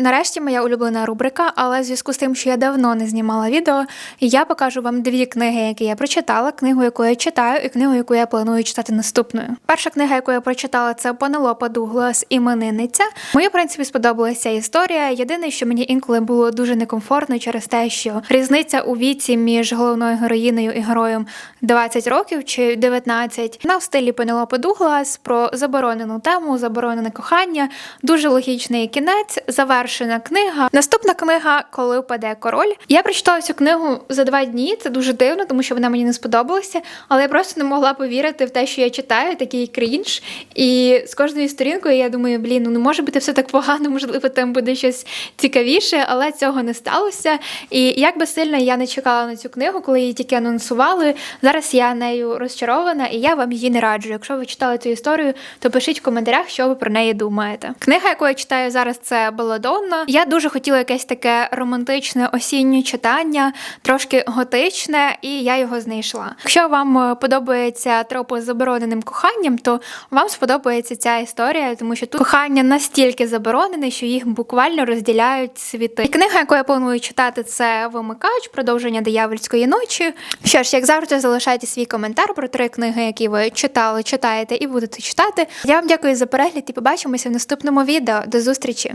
нарешті моя улюблена рубрика, але в зв'язку з тим, що я давно не знімала відео, я покажу вам дві книги, які я прочитала, книгу, яку я читаю, і книгу, яку я планую читати наступною. Перша книга, яку я прочитала, це Пенелопа Дуглас іменинниця. Мені, в принципі, сподобалася історія. Єдине, що мені інколи було дуже некомфортно через те, що різниця у віці між головною героїнею і героєм 20 років чи 19. Вона в стилі Пенелопи Дуглас про заборонену тему, заборонене кохання, дуже логічний кінець, завершена книга. Наступна книга Коли впаде король. Я прочитала цю книгу за два дні. Це дуже дивно, тому що вона мені не сподобалася, але я просто не могла повірити в те, що я читаю, такий крінж. І з кожною сторінкою я думаю, блін, ну не може бути все так погано, можливо, там буде щось цікавіше, але цього не сталося. І як би сильно я не чекала на цю книгу, коли її тільки анонсували. Зараз я нею розчарована, і я вам її не раджу. Якщо ви читали цю історію, то пишіть в коментарях, що ви про неї думаєте. Книга, яку я читаю зараз, це Беладонна. Я дуже хотіла якесь таке романтичне осіннє читання, трошки готичне, і я його знайшла. Якщо вам е, подобається тропи з забороненим коханням, то вам сподобається ця історія, тому що тут кохання настільки заборонене, що їх буквально розділяють світи. І книга, яку я планую читати, це Вимикач, продовження диявольської ночі. Що ж, як завжди, залишайте свій коментар про три книги, які ви читали, читаєте і будете читати. Я вам дякую за перегляд і побачимося в наступному відео. До зустрічі!